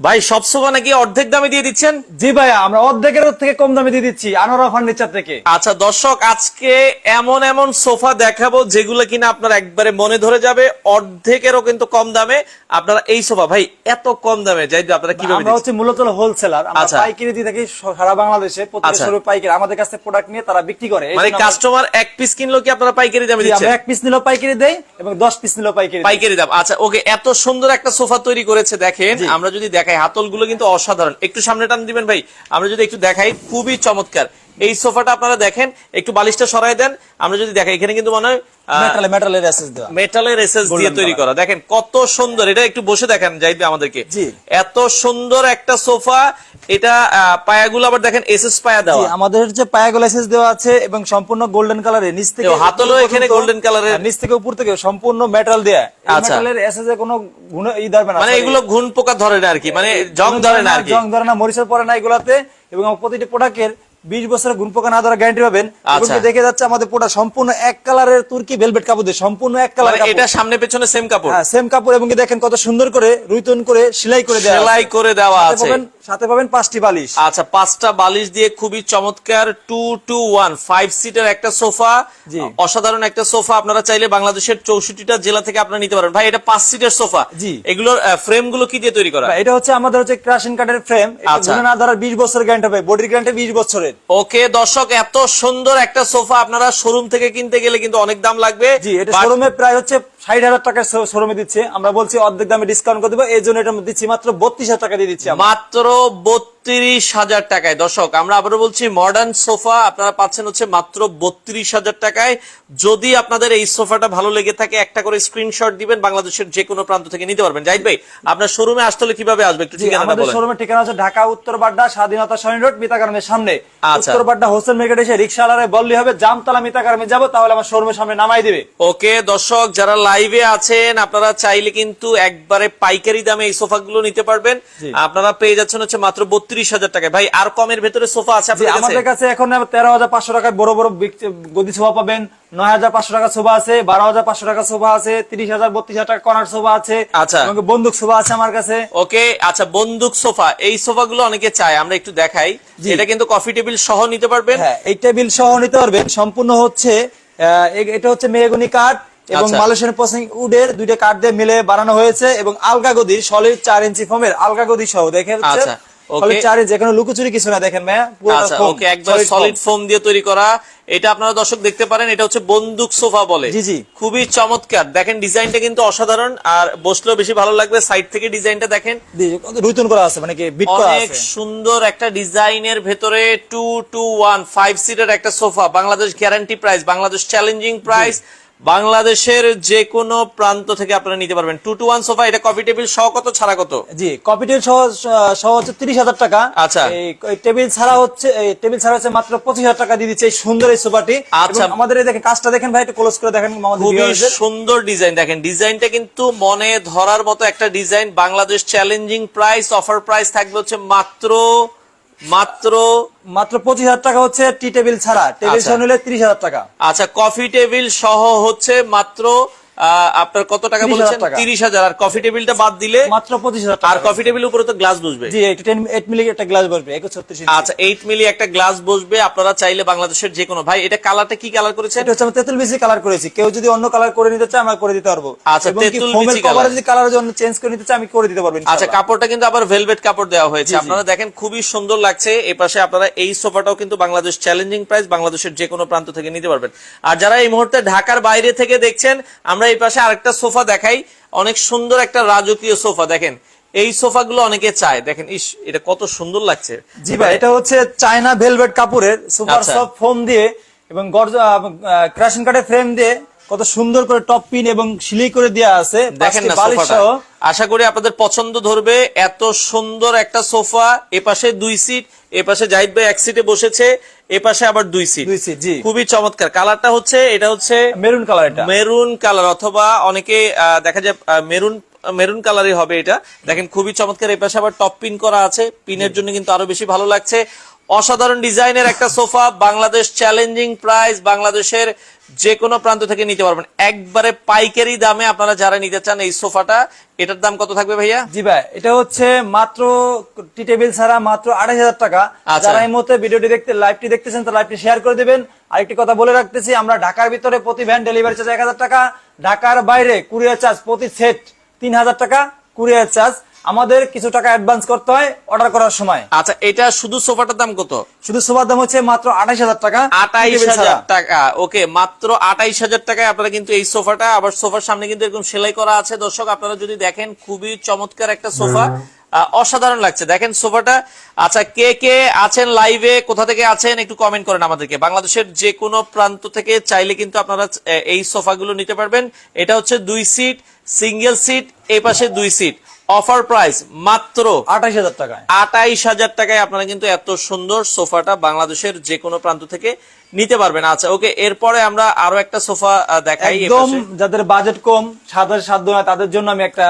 ভাই সব সোফা নাকি অর্ধেক দামে দিয়ে দিচ্ছেন? জি ভাইয়া আমরা অর্ধেকের থেকে কম দামে দিয়ে দিচ্ছি আনোরা ফার্নিচার থেকে। আচ্ছা দর্শক আজকে এমন এমন সোফা দেখাবো যেগুলো কিনা আপনার একবারে মনে ধরে যাবে অর্ধেকেরও কিন্তু কম দামে। আপনারা এই সোফা ভাই এত কম দামে যাই আপনারা কীভাবে আমরা হচ্ছে মূলত হোলসেলার আমরা আচ্ছা। পাইকারি দিয়ে থাকি সারা বাংলাদেশে প্রত্যেক আচ্ছা। পাইকারি আমাদের কাছে প্রোডাক্ট নিয়ে তারা বিক্রি করে। মানে কাস্টমার এক পিস কিনলো কি আপনারা পাইকারি দামে দিচ্ছেন? আমরা এক পিস নিলো পাইকারি দেই এবং দশ পিস নিলো পাইকারি পাইকারি দাম। আচ্ছা ওকে এত সুন্দর একটা সোফা তৈরি করেছে দেখেন আমরা যদি দেখাই হাতলগুলো কিন্তু অসাধারণ। একটু সামনে টান দিবেন ভাই। আমরা যদি একটু দেখাই, খুবই চমৎকার। এই সোফাটা আপনারা দেখেন একটু বালিশটা সরাই দেন। আমরা যদি দেখাই এখানে কিন্তু মনে হয় মেটালের দেওয়া। মেটালের এসএস দিয়ে তৈরি করা। দেখেন কত সুন্দর এটা একটু বসে দেখেন যাইবে আমাদেরকে। এত সুন্দর একটা সোফা এটা পায়াগুলো আবার দেখেন এসএস পায়া দেওয়া। আমাদের হচ্ছে পায়াগোল এসএস দেওয়া আছে এবং সম্পূর্ণ গোল্ডেন কালারের নিচ থেকে হাতলও এখানে golden colour-এর। হ্যাঁ, নিচ থেকে উপর থেকে সম্পূর্ণ মেটাল দেয়া। আচ্ছা। মেটালের এসএস এর কোনো গুণ ই ধরবে না মানে এগুলো ঘুন পোকা ধরে না আর কি মানে জং ধরে না আর কি। জং ধরে না মরিচের পরে না এগুলাতে এবং প্রতিটি প্রোডাক্টের বিশ বছরের গুণ পোকা না ধরা গ্যারান্টি পাবেন। আচ্ছা। দেখে যাচ্ছে আমাদের প্রোডাক্ট সম্পূর্ণ এক কালারের তুর্কি ভেলভেট কাপড় দিয়ে সম্পূর্ণ এক কালার মানে এটা সামনে পেছনে সেম কাপড়? হ্যাঁ সেম কাপড় এবং দেখেন কত সুন্দর করে রুইতন করে সেলাই করে দেওয়া সেলাই করে দেওয়া আছে। সাথে পাবেন পাঁচটি বালিশ। আচ্ছা পাঁচটা বালিশ দিয়ে খুবই চমৎকার টু টু ওয়ান ফাইভ সিটের একটা সোফা অসাধারণ একটা সোফা। আপনারা চাইলে বাংলাদেশের চৌষট্টিটা জেলা থেকে আপনারা নিতে পারেন। ভাই এটা পাঁচ সিটের সোফা। জি। এগুলোর ফ্রেমগুলো কি দিয়ে তৈরি করা? এটা হচ্ছে আমাদের হচ্ছে ক্রাশিং কাঠের ফ্রেম আচ্ছা। না ধরার বিশ বছর গ্যারান্টি হবে বডির গ্যারান্টি বিশ বছরের। ওকে দর্শক এত সুন্দর একটা সোফা আপনারা শোরুম থেকে কিনতে গেলে কিন্তু অনেক দাম লাগবে। জি এটা শোরুমে প্রায় হচ্ছে ষাট হাজার টাকা শোরুমে দিচ্ছে। আমরা বলছি অর্ধেক দামে ডিসকাউন্ট করে দেবো। এই জন্য এটা দিচ্ছি। মাত্র বত্রিশ হাজার টাকা দিয়ে দিচ্ছি মাত্র বত্রিশ হাজার টাকায়। দর্শক আমরা আবারও বলছি মডার্ন সোফা আপনারা পাচ্ছেন হচ্ছে মাত্র বত্রিশ হাজার টাকায়। যদি আপনাদের এই সোফাটা ভালো লেগে থাকে একটা করে স্ক্রিনশট দিবেন বাংলাদেশের যে কোনো প্রান্ত থেকে নিতে পারবেন। জাহিদ ভাই আপনার শোরুমে আসতে হলে কীভাবে আসবে? একটু আমাদের বলেন। শোরুমের ঠিকানা হচ্ছে ঢাকা উত্তর বাড্ডা স্বাধীনতা সৈনী রোড মিতাকারণের সামনে। আচ্ছা। উত্তর বাড্ডা হোসেন মার্কেট এসে রিক্সাওয়ালারে বললি হবে জামতলা মিতাকারণে যাব তাহলে আমার শোরুমের সামনে নামাই দিবে। ওকে দর্শক যারা লাইভে আছেন আপনারা চাইলে কিন্তু একবারে পাইকারি দামে এই সোফা গুলো নিতে পারবেন। আপনারা পেয়ে যাচ্ছেন হচ্ছে মাত্র বত্রিশ হাজার টাকায়। ভাই আর কমের ভেতরে সোফা আছে আমাদের কাছে এখন তেরো হাজার পাঁচশো টাকায় বড় বড় গদি সোফা পাবেন নয় হাজার পাঁচশো টাকা সোফা আছে বারো হাজার পাঁচশো টাকা সোফা আছে তিরিশ হাজার বত্রিশ হাজার টাকা কর্নার সোফা আছে আচ্ছা। বন্দুক সোফা আছে আমার কাছে। ওকে আচ্ছা বন্দুক সোফা এই সোফা গুলো অনেকে চায় আমরা একটু দেখাই। এটা কিন্তু কফি টেবিল সহ নিতে পারবেন। হ্যাঁ এই টেবিল সহ নিতে পারবেন। সম্পূর্ণ হচ্ছে এটা হচ্ছে মেহগুনি কাঠ এবং আচ্ছা। মালয়েশিয়ান পসিং উডের দুইটা কাঠ দিয়ে মিলে বানানো হয়েছে এবং আলগা গদির সলিড চার ইঞ্চি ফোমের আলগা গদি সহ দেখে আচ্ছা, কিছু না দেখেন ভাইয়া পুরোটা foam, ওকে একবার সলিড ফোম দিয়ে তৈরি করা। এটা আপনারা দর্শক দেখতে পারেন এটা হচ্ছে বন্দুক সোফা বলে। জি, জি। খুবই চমৎকার। দেখেন ডিজাইনটা কিন্তু অসাধারণ। আর বসলেও বেশি ভালো লাগবে সাইড থেকে ডিজাইনটা দেখেন। জি, রুইতন করা আছে মানে কি বিট করা অনেক সুন্দর একটা ডিজাইনের ভেতরে টু টু ওয়ান ফাইভ সিটের একটা sofa. Bangladesh guarantee price Bangladesh challenging price বাংলাদেশের যে কোনো প্রান্ত থেকে আপনারা নিতে পারবেন। টু টু ওয়ান সোফা এটা কপি টেবিল সহ কত ছাড়া কত? জি কপি টেবিল সহ সহ হচ্ছে তিরিশ হাজার টাকা। আচ্ছা। টেবিল ছাড়া হচ্ছে এই টেবিল ছাড়া হচ্ছে মাত্র পঁচিশ হাজার টাকা দিয়ে দিচ্ছে এই সুন্দর এই সোফাটি আচ্ছা। আমাদের এই দেখেন কাজটা দেখেন ভাই একটু ক্লোজ করে দেখেন আমাদের খুবই সুন্দর ডিজাইন দেখেন ডিজাইনটা কিন্তু মনে ধরার মতো একটা design Bangladesh challenging price offer price থাকবে হচ্ছে মাত্র মাত্র মাত্র পঁচিশ হাজার টাকা হচ্ছে টি টেবিল ছাড়া। টেবিল ছাড়া সহ নিলে তিরিশ হাজার টাকা। আচ্ছা কফি টেবিল সহ হচ্ছে মাত্র আপনার কত টাকা বলেছেন। তিরিশ হাজার। আর কফি টেবিলটা বাদ দিলে মাত্র পঁচিশ হাজার আর কফি টেবিল উপরে তো গ্লাস বসবে। জি এইট টেন এইট মিলি একটা গ্লাস বসবে একুশ ছত্রিশ আচ্ছা এইট মিলি একটা গ্লাস বসবে। আপনারা চাইলে বাংলাদেশের যে কোনো ভাই এটা কালারটা কি কালার করেছেন? এটা হচ্ছে তেঁতুল বিচি কালার করেছি। কেউ যদি অন্য কালার করে নিতে চায় আমরা করে দিতে পারব। আচ্ছা, তেঁতুল বিচি কভার যদি কালার জন্য চেঞ্জ করে নিতে চায় আমি করে দিতে পারব আচ্ছা কাপড়টা কিন্তু আবার ভেলভেট কাপড় দেওয়া হয়েছে। আপনারা দেখেন খুবই সুন্দর লাগছে। এই পাশে আপনারা এই সোফাটাও কিন্তু বাংলাদেশ চ্যালেঞ্জিং প্রাইস বাংলাদেশের যে কোনো প্রান্ত থেকে নিতে পারবেন। আর যারা এই মুহূর্তে ঢাকার বাইরে থেকে দেখছেন আমরা এই পাশে আরেকটা সোফা দেখাই। অনেক সুন্দর একটা রাজকীয় সোফা দেখেন। এই সোফাগুলো অনেকে চায়। দেখেন ইস এটা কত সুন্দর লাগছে। জি ভাই এটা হচ্ছে চায়না ভেলভেট কাপড়ের সুপার আচ্ছা। সফট ফোম দিয়ে এবং ক্রাশন কাঠের ফ্রেম দিয়ে কত সুন্দর করে টপ পিন এবং সিলাই করে দেওয়া আছে। দেখেন না সোফাটা। আশা করি আপনাদের পছন্দ ধরবে। এত সুন্দর একটা সোফা এপাশে দুই সিট এপাশে জাহিদ ভাই এক সিটে বসেছে এপাশে আবার দুই সিট দুই সিট জি। খুবই চমৎকার। কালারটা হচ্ছে এটা হচ্ছে মেরুন কালার এটা। মেরুন কালার অথবা অনেকে দেখা যায় মেরুন মেরুন কালারই হবে এটা। দেখেন খুবই চমৎকার এই পাশে আবার টপ পিন করা আছে। পিনের জন্য কিন্তু আরও বেশি ভালো লাগছে। অসাধারণ ডিজাইনের একটা সোফা বাংলাদেশ চ্যালেঞ্জিং প্রাইস বাংলাদেশের যে কোনো প্রান্ত থেকে নিতে পারবেন। একবারে পাইকারি দামে আপনারা যারা নিতে চান এই সোফাটা এটার দাম কত থাকবে ভাইয়া? জি ভাই এটা হচ্ছে মাত্র টি টেবিল ছাড়া মাত্র আড়াই হাজার টাকা। আচ্ছা। যারা এই মুহূর্তে ভিডিওটি দেখতে লাইভটি দেখতেছেন তো লাইভটি শেয়ার করে দিবেন। আরেকটি কথা বলে রাখতেছি আমরা ঢাকার ভিতরে প্রতি ভ্যান ডেলিভারি চার্জ এক হাজার টাকা ঢাকার বাইরে কুরিয়ার চার্জ প্রতি সেট তিন হাজার টাকা কুরিয়ার চার্জ আমাদের কিছু টাকা অ্যাডভান্স করতে হয় অর্ডার করার সময়। আচ্ছা এটা শুধু সোফাটার দাম কত? শুধু সোফার দাম হচ্ছে মাত্র আঠাইশ হাজার টাকা ছাড়া। হাজার টাকা ওকে মাত্র আঠাইশ হাজার টাকায় আপনারা কিন্তু এই সোফাটা আবার সোফার সামনে কিন্তু এরকম সেলাই করা আছে। দর্শক আপনারা যদি দেখেন খুবই চমৎকার একটা সোফা। আহ, অসাধারণ লাগছে। দেখেন সোফাটা। আচ্ছা কে কে আছেন লাইভে? কোথা থেকে আছেন? একটু কমেন্ট করেন আমাদেরকে। বাংলাদেশের যে কোনো প্রান্ত থেকে চাইলে কিন্তু আপনারা এই সোফাগুলো নিতে পারবেন। এটা হচ্ছে দুই সিট সিঙ্গেল সিট এই পাশে দুই সিট অফার প্রাইস মাত্র আঠাইশ হাজার টাকায়। আটাইশ হাজার টাকায় আপনারা কিন্তু এত সুন্দর সোফাটা বাংলাদেশের যে কোনো প্রান্ত থেকে নিতে পারবেন। আচ্ছা ওকে এরপরে আমরা আরও একটা সোফা দেখাই একদম যাদের বাজেট কম হাজার সাধ্য নয় তাদের জন্য আমি একটা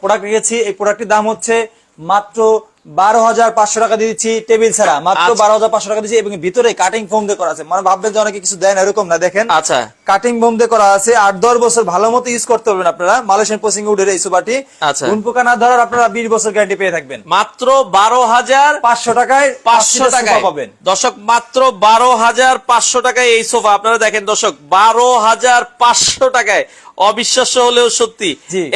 প্রোডাক্ট রেখেছি এই প্রোডাক্টটির দাম হচ্ছে মাত্র বারো হাজার পাঁচশো টাকা দিচ্ছি টেবিল ছাড়া। মাত্র আচ্ছা। বারো হাজার পাঁচশো টাকা দিচ্ছি এবং ভিতরে কাটিং ফোম দিয়ে করা আছে। মানে ভাববেন যে অনেকে কিছু দেয় না এরকম না দেখেন। আচ্ছা। কাটিং ফোম দিয়ে করা আছে। আট দশ বছর ভালো মতো ইউজ করতে পারবেন আপনারা। মালয়েশিয়ান পোসিং উডের এই সোফাটি আচ্ছা। গুণ পোকা না ধরার আপনারা বিশ বছর গ্যারান্টি পেয়ে থাকবেন। মাত্র বারো হাজার পাঁচশো টাকায় পাঁচশো টাকায়। পাবেন। দর্শক মাত্র বারো হাজার পাঁচশো টাকায় এই সোফা। আপনারা দেখেন দর্শক বারো হাজার পাঁচশো টাকায়। অবিশ্বাস্য হলেও সত্যি।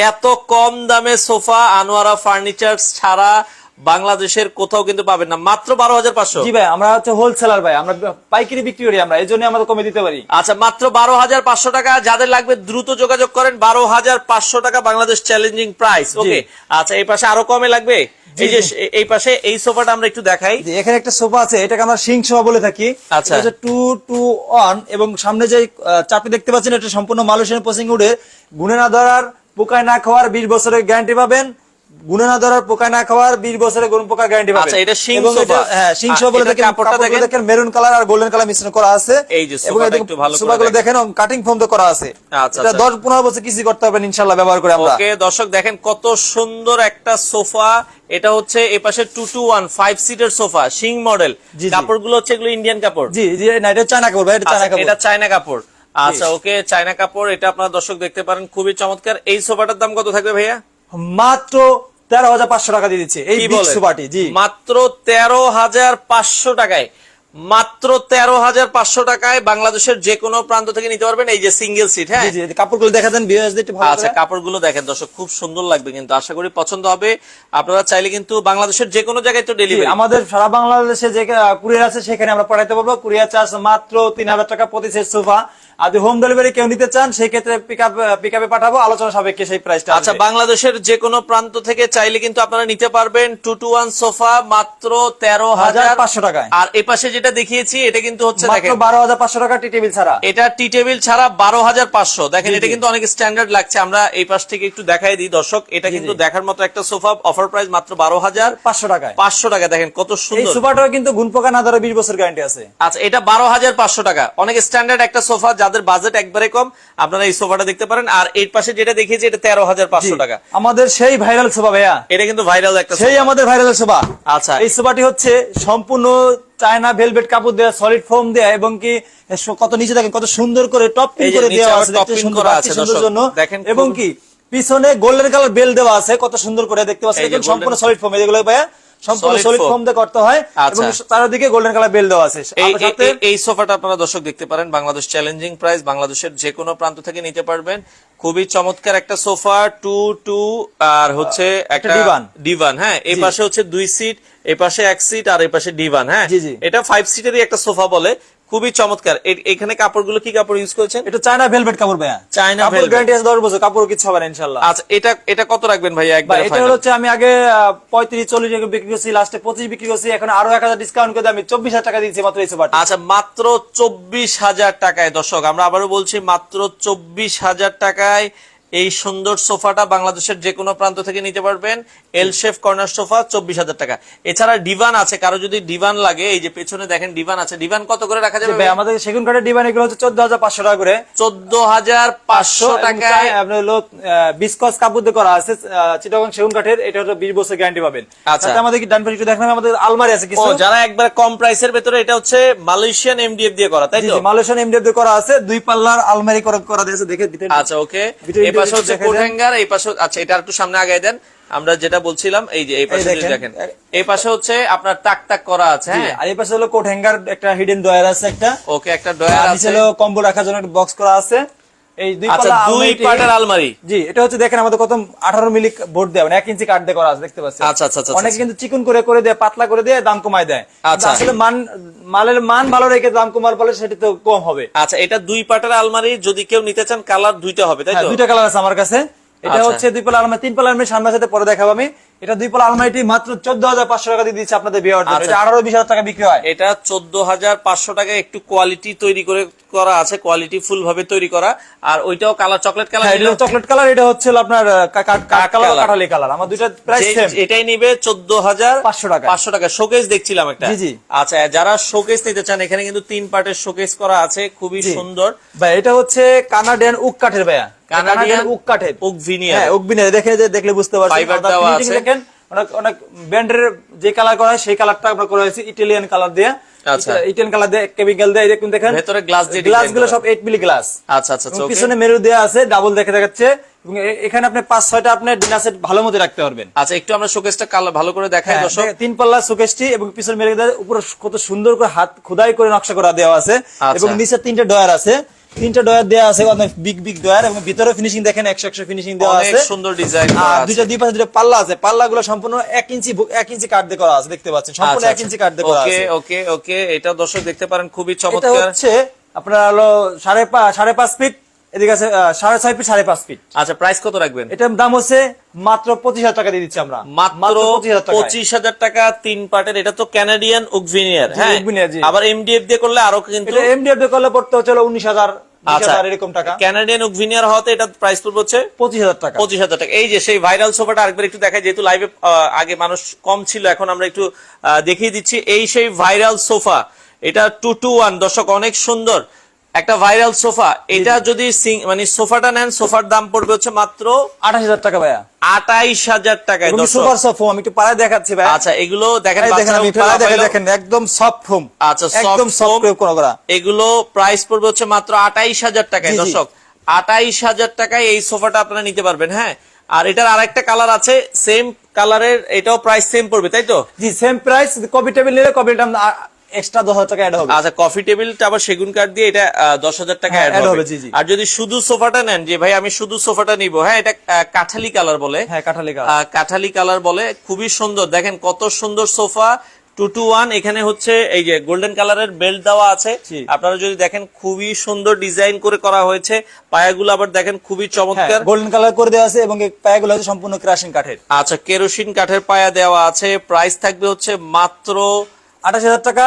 এত কম দামে সোফা আনোয়ারা ফার্নিচার ছাড়া বাংলাদেশের কোথাও কিন্তু পাবেন না। মাত্র বারো হাজার পাঁচশো। জি ভাই আমরা হচ্ছে হোলসেলার ভাই আমরা পাইকারি বিক্রি করি আমরা এই জন্য আমরা কমে দিতে পারি। আচ্ছা মাত্র বারো হাজার পাঁচশো টাকা যাদের লাগবে দ্রুত যোগাযোগ করেন বারো হাজার পাঁচশো টাকা বাংলাদেশ চ্যালেঞ্জিং প্রাইস ওকে আচ্ছা এই পাশে আরও কমে লাগবে? এই যে এই পাশে এই সোফাটা আমরা একটু দেখাই। এখানে একটা সোফা আছে এটাকে আমরা সিং সোফা বলে থাকি। আচ্ছা। টু টু ওয়ান এবং সামনে যে চাপটি দেখতে পাচ্ছেন এটা সম্পূর্ণ মালয়েশিয়ান পোসিং উডের গুনে না ধরার পোকায় না খাওয়ার বিশ বছরের গ্যারান্টি পাবেন। না ধরার পোকায় না খাওয়ার বিশ বছরের গুণ পোকা গ্যারান্টি পাবেন। আচ্ছা, এটা শিং সোফা। হ্যাঁ সিং সোফা বলে দেখেন কাপড়টা দেখেন। মেরুন কালার আর গোল্ডেন কালার মিশ্রণ করা আছে। এই যে সোফাটা একটু ভালো করে সোফাগুলো দেখেন। কাটিং ফোম দিয়ে করা আছে। আচ্ছা, এটা আচ্ছা। দশ পনেরো বছর কিছু করতে পারবেন ইনশাল্লাহ ব্যবহার করে আমরা। ওকে দর্শক দেখেন কত সুন্দর একটা সোফা। এটা হচ্ছে এ পাশে টু টু ওয়ান ফাইভ সিটের সোফা সিং মডেল। কাপড়গুলো হচ্ছে এগুলো ইন্ডিয়ান কাপড়। জি জি না এটা চায়না কাপড় ভাই এটা চায়না আচ্ছা, কাপড়। এটা চায়না কাপড়। আচ্ছা ওকে চায়না কাপড় এটা আপনার দর্শক দেখতে পারেন খুবই চমৎকার। এই সোফাটার দাম কত থাকবে ভাইয়া? মাত্র তেরো হাজার পাঁচশো টাকা দিয়ে দিচ্ছে। এই বিগ জি। মাত্র তেরো হাজার পাঁচশো টাকায়। মাত্র তেরো হাজার পাঁচশো টাকায় বাংলাদেশের যে কোনো প্রান্ত থেকে নিতে পারবেন এই যে সিঙ্গেল সিট হ্যাঁ? কাপড়গুলো দেখা দেন আচ্ছা। কাপড়গুলো দেখেন দর্শক খুব সুন্দর লাগবে কিন্তু আশা করি পছন্দ হবে। আপনারা চাইলে কিন্তু বাংলাদেশের যে কোনো জায়গায় তো ডেলিভারি আমাদের সারা বাংলাদেশে যে কুরিয়ার আছে সেখানে আমরা পাঠাতে পারব। কুরিয়ার চার্জ মাত্র তিন হাজার টাকা প্রতি সেট সোফা আর হোম ডেলিভারি কেউ নিতে চান সেই ক্ষেত্রে পিক আপ পিক আপে পাঠাবো। আলোচনা সাপেক্ষে সেই প্রাইসটা আচ্ছা বাংলাদেশের যে কোনো প্রান্ত থেকে চাইলে কিন্তু আপনারা নিতে পারবেন টু টু ওয়ান সোফা মাত্র তেরো হাজার পাঁচশো টাকায়। আর এ পাশে যেটা দেখিয়েছি এটা কিন্তু হচ্ছে দেখেন। বারো হাজার পাঁচশো টাকা টি টেবিল ছাড়া। এটা টি টেবিল ছাড়া বারো হাজার পাঁচশো। দেখেন এটা কিন্তু অনেক স্ট্যান্ডার্ড লাগছে। আমরা এই পাশ থেকে একটু দেখাই দিই দর্শক। এটা কিন্তু দেখার মতো একটা সোফা অফার প্রাইস মাত্র বারো হাজার পাঁচশো টাকায়। পাঁচশো টাকা। দেখেন কত এই সুন্দর। সোফাটাও কিন্তু গুণ পোকা না ধরে বিশ বছর গ্যারান্টি আছে। আচ্ছা এটা বারো হাজার পাঁচশো টাকা। অনেক স্ট্যান্ডার্ড একটা সোফা যাদের বাজেট একবারে কম। আপনারা এই সোফাটা দেখতে পারেন। আর এর পাশে যেটা দেখিয়েছি এটা তেরো হাজার পাঁচশো টাকা। আমাদের সেই ভাইরাল সোফা ভাইয়া। এটা কিন্তু ভাইরাল একটা সেই আমাদের ভাইরাল সোফা আচ্ছা। এই সোফাটি হচ্ছে সম্পূর্ণ চায়না ভেলভেট কাপড় দেওয়া সলিড ফোম দেয়া এবং কি কত নিচে দেখেন কত সুন্দর করে টপিং করে দেওয়া আছে সুন্দর করা আছে, সুন্দর জন্য। দেখেন এবং কি পিছনে গোল্ডেন কালার বেল দেওয়া আছে কত সুন্দর করে দেখতে পাচ্ছেন সম্পূর্ণ সলিড ফোম এগুলো ভাইয়া। সম্পূর্ণ সলিড ফোম দিয়ে করতে হয় আচ্ছা। এবং চারিদিকে গোল্ডেন কালার বেল দেওয়া আছে। এই সোফাটা আপনারা দর্শক দেখতে পারেন। বাংলাদেশ চ্যালেঞ্জিং প্রাইস বাংলাদেশের যে কোনো প্রান্ত থেকে নিতে পারবেন। খুবই চমৎকার একটা সোফা টু টু আর হচ্ছে একটা ডিভান ডিভান হ্যাঁ এই পাশে হচ্ছে দুই সিট এই পাশে এক সিট আর এই পাশে ডিভান হ্যাঁ। এটা ফাইভ সিটেরই একটা সোফা বলে। খুবই চমৎকার। এখানে কাপড়গুলো কি কাপড় ইউজ করেছেন? এটা চায়না ভেলভেট কাপড় ভাইয়া। চায়না কাপড় গ্যারান্টি আছে দশ বছর কাপড় কিছু হবে না ইনশাল্লাহ আচ্ছা এটা এটা কত রাখবেন ভাইয়া ভাই একবার এটা হচ্ছে আমি আগে পঁয়ত্রিশ চল্লিশ টাকা বিক্রি করছি লাস্টে পঁচিশ বিক্রি করছি এখন আরও এক হাজার ডিসকাউন্ট করে আমি চব্বিশ হাজার টাকা দিয়েছি মাত্র এই সোফাটি আচ্ছা মাত্র চব্বিশ হাজার টাকায় দর্শক আমরা আবারও বলছি মাত্র চব্বিশ হাজার টাকায় এই সুন্দর সোফাটা বাংলাদেশের যে কোনো প্রান্ত থেকে নিতে পারবেন। এল শেফ কর্নার সোফা চব্বিশ হাজার টাকা। এছাড়া ডিভান আছে কারও যদি ডিভান লাগে এই যে পেছনে দেখেন ডিভান আছে ডিভান কত করে রাখা যাবে আমাদের সেগুন কাঠের ডিমান্ড এগুলো হচ্ছে চোদ্দ হাজার পাঁচশো টাকা করে। চোদ্দ হাজার পাঁচশো টাকায় আপনার হলো বিস্কস কাপড় দিয়ে করা আছে চিটাগং সেগুন কাঠের এটা হলো বিশ বছর গ্যারান্টি পাবেন। আচ্ছা। আমাদের কি ডান পাশে দেখেন আমাদের আলমারি আছে কিছু। যারা একবার কম প্রাইসের ভেতরে এটা হচ্ছে মালয়েশিয়ান এমডিএফ দিয়ে করা তাই তো? মালয়েশিয়ান এমডিএফ দিয়ে করা আছে দুই পাল্লার আলমারি করা করা দিয়েছে দেখে আচ্ছা ওকে। এই পাশে হচ্ছে কোট হ্যাঙ্গার এই পাশে আচ্ছা এটা একটু সামনে আগাই দেন। আমরা যেটা বলছিলাম এই যে এই পাশে দেখেন। এই পাশে হচ্ছে আপনার টাক টাক করা আছে হ্যাঁ? আর এই পাশে হলো কোট হ্যাঙ্গার একটা হিডেন ডয়ার আছে একটা। ওকে একটা ডয়ার আছে। হলো কম্বল রাখার জন্য একটা বক্স করা আছে। এই দুই আচ্ছা দুই পাটের আলমারি। জি এটা হচ্ছে দেখেন আমাদের কত আঠারো মিলি বোর্ড দেওয়া এক ইঞ্চি কাঠ দিয়ে করা আছে দেখতে পাচ্ছেন? আচ্ছা, আচ্ছা, আচ্ছা, অনেকে আচ্ছা। কিন্তু চিকন করে করে দেয় পাতলা করে দিয়ে দাম কমায় দেয়। আচ্ছা। আসলে মান মালের মান ভালো রেখে দাম কমার ফলে সেটা তো কম হবে। আচ্ছা এটা দুই পাটার আলমারি যদি কেউ নিতে চান কালার দুইটা হবে তাই হ্যাঁ, তো দুইটা কালার আছে আমার কাছে। এটা আচ্ছা। হচ্ছে দুই পালা আলমারি তিন পালা আলমারি সামনে সাথে পরে দেখাবো আমি। এটা দুই পালা আলমারিটি মাত্র চোদ্দ হাজার পাঁচশো টাকা দিয়ে দিচ্ছে আপনাদের বিয়ে। এটা আঠারো বিশ হাজার টাকা বিক্রি হয়। এটা চোদ্দ হাজার পাঁচশো টাকা একটু কোয়ালিটি তৈরি করে করা আছে কোয়ালিটি ফুল ভাবে তৈরি করা। আর ওইটাও কালার চকলেট কালার এটা চকলেট কালার এটা হচ্ছে আপনার কালার। কাঠালি কালার আমার দুইটা প্রাইস সেম এটাই নিবে চোদ্দ হাজার 500 টাকা। পাঁচশো টাকা। শোকেস দেখছিলাম একটা। জি, জি। আচ্ছা যারা শোকেস নিতে চান এখানে কিন্তু তিন পার্টের শোকেস করা আছে। খুবই সুন্দর। ভাই এটা হচ্ছে কানাডিয়ান উক কাঠের ভাইয়া। কানাডিয়ান উক কাঠের। Oak veneer. হ্যাঁ উক ভিনিয়ার। দেখে যে দেখলে বুঝতে পারছেন। দেওয়া আছে। দেখেন অনেক অনেক ব্যান্ডের যে কালার করা হয় সেই কালারটা আমরা করা হয়েছে ইটালিয়ান কালার দিয়ে। আচ্ছা। ইটালিয়ান কালার দিয়ে কেমিক্যাল দিয়ে দেখুন দেখেন। ভেতরে glass দিয়ে গ্লাসগুলো সব 8 মিলি গ্লাস আচ্ছা আচ্ছা এবং পিছনে মেরু দেওয়া আছে ডাবল দেখে দেখাচ্ছে। এবং এখানে আপনি পাঁচ ছয়টা আপনি ডিনার সেট ভালো মতো রাখতে পারবেন। আচ্ছা একটু আমরা শোকেসটা কালার ভালো করে দেখাই হ্যাঁ, দর্শক। তিন পাল্লা সুকেশটি এবং পিছনে মেরে দেওয়া উপরে কত সুন্দর করে হাত খোদাই করে নকশা করা দেওয়া আছে। আচ্ছা। এবং নিচে তিনটে ডয়ার আছে। তিনটে ডয়ার দেওয়া আছে অনেক বিগ বিগ ডয়ার এবং ভিতরে ফিনিশিং দেখেন একশো একশো ফিনিশিং দেওয়া আছে। সুন্দর ডিজাইন আর দুইটা দুই পাশে দুটো পাল্লা আছে। পাল্লা গুলো সম্পূর্ণ এক ইঞ্চি এক ইঞ্চি কাট দিয়ে করা আছে দেখতে পাচ্ছেন। সম্পূর্ণ এক ইঞ্চি কাট দিয়ে করা আছে। ওকে ওকে ওকে। এটা দর্শক দেখতে পারেন খুবই এটা চমৎকার। হচ্ছে আপনার হলো সাড়ে পাঁচ সাড়ে পাঁচ ফিট এদিকে আছে সাড়ে ছয় ফিট সাড়ে পাঁচ ফিট আচ্ছা প্রাইস কত রাখবেন? এটার দাম হচ্ছে মাত্র পঁচিশ হাজার টাকা দিয়ে দিচ্ছি আমরা। মাত্র পঁচিশ হাজার টাকা তিন পার্টের এটা তো ক্যানাডিয়ান উকভিনিয়ার হ্যাঁ? আবার এমডিএফ দিয়ে করলে আরও কিন্তু এমডিএফ দিয়ে করলে পড়তে হচ্ছে উনিশ হাজার আচ্ছা ক্যানাডিয়ান উকভিনিয়ার এটা প্রাইস পড়বে হচ্ছে পঁচিশ হাজার টাকা। পঁচিশ হাজার টাকা। এই যে সেই ভাইরাল সোফাটা আরেকবার একটু যেহেতু লাইভে আগে মানুষ কম ছিল এখন আমরা একটু দেখিয়ে দিচ্ছি। এই সেই ভাইরাল সোফা এটা টু টু ওয়ান দর্শক অনেক সুন্দর। একটা ভাইরাল সোফা এটা যদি মানে সোফাটা নেন সোফার দাম পড়বে হচ্ছে মাত্র আঠাশ হাজার টাকা ভাইয়া। আটাইশ হাজার টাকায় সুপার সফট আমি একটু পাড়ায় দেখাচ্ছি ভাই আচ্ছা এগুলো দেখেন দেখেন আমি পাড়ায় দেখে দেখেন একদম সফট ফোম আচ্ছা একদম সফট। করা এগুলো প্রাইস পড়বে হচ্ছে মাত্র আটাইশ হাজার টাকায়। দর্শক। আটাইশ হাজার টাকায় এই সোফাটা আপনারা নিতে পারবেন হ্যাঁ? আর এটার আরেকটা কালার আছে সেম কালারের এটাও প্রাইস সেম পড়বে তাই তো? জি সেম প্রাইস কপি টেবিল নিলে দাম এক্সট্রা দশ হাজার টাকা অ্যাড হবে। আচ্ছা কফি টেবিলটা আবার সেগুন কাঠ দিয়ে এটা দশ হাজার টাকা হ্যাঁ, অ্যাড হবে। জি, জি। আর যদি শুধু সোফাটা নেন যে ভাই আমি শুধু সোফাটা নিব হ্যাঁ এটা কাঠালি কালার বলে। হ্যাঁ কাঠালি কালার কাঠালি কালার বলে খুবই সুন্দর। দেখেন কত সুন্দর সোফা টু টু ওয়ান এখানে হচ্ছে এই যে গোল্ডেন কালারের বেল্ট দেওয়া আছে। আপনারা যদি দেখেন খুবই সুন্দর ডিজাইন করে করা হয়েছে। পায়াগুলো আবার দেখেন খুবই চমৎকার। গোল্ডেন কালার করে দেওয়া আছে এবং পায়াগুলো হচ্ছে সম্পূর্ণ ক্রাশিং কাঠের। আচ্ছা কেরোসিন কাঠের পায়া দেওয়া আছে। প্রাইস থাকবে হচ্ছে মাত্র আঠাশ হাজার টাকা।